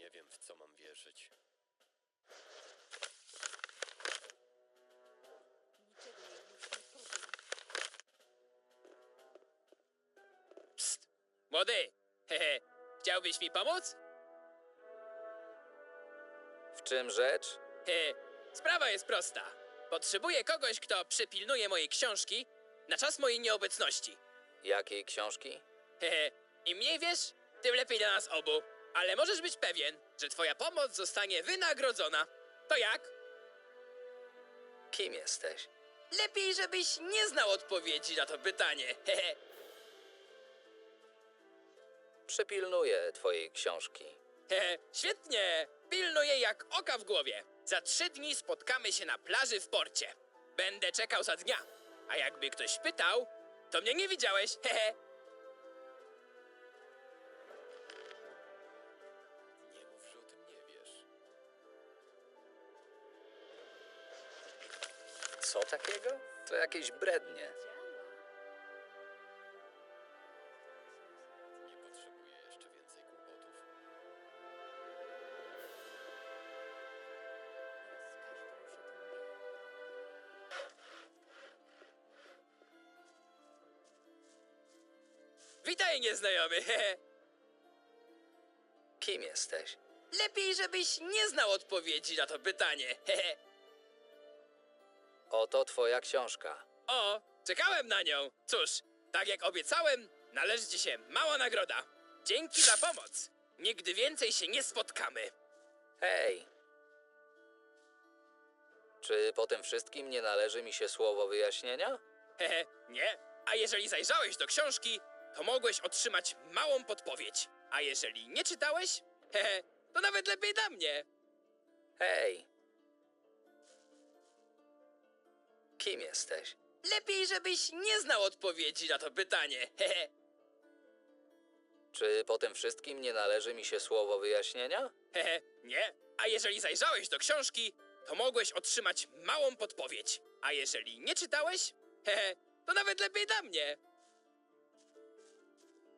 Nie wiem, w co mam wierzyć. Niczego jej już nie powiem. Psst! Młody! Hehe, chciałbyś mi pomóc? W czym rzecz? He, sprawa jest prosta. Potrzebuję kogoś, kto przypilnuje mojej książki na czas mojej nieobecności. Jakiej książki? Hehe, im mniej wiesz, tym lepiej dla nas obu. Ale możesz być pewien, że twoja pomoc zostanie wynagrodzona. To jak? Kim jesteś? Lepiej, żebyś nie znał odpowiedzi na to pytanie. Hehe. Przypilnuję twojej książki. Hehe, świetnie! Pilnuję jak oka w głowie. Za trzy dni spotkamy się na plaży w porcie. Będę czekał za dnia. A jakby ktoś pytał, to mnie nie widziałeś. Hehe. Co takiego? To jakieś brednie. Witaj, nieznajomy. Kim jesteś? Lepiej, żebyś nie znał odpowiedzi na to pytanie. Oto twoja książka. O, czekałem na nią. Cóż, tak jak obiecałem, należy ci się mała nagroda. Dzięki za pomoc. Nigdy więcej się nie spotkamy. Hej! Czy po tym wszystkim nie należy mi się słowo wyjaśnienia? Hehe, nie. A jeżeli zajrzałeś do książki, to mogłeś otrzymać małą podpowiedź. A jeżeli nie czytałeś, hehe, to nawet lepiej dla mnie. Hej! Kim jesteś? Lepiej, żebyś nie znał odpowiedzi na to pytanie. Hehe. Czy po tym wszystkim nie należy mi się słowo wyjaśnienia? Hehe, nie. A jeżeli zajrzałeś do książki, to mogłeś otrzymać małą podpowiedź. A jeżeli nie czytałeś, hehe, to nawet lepiej dla mnie.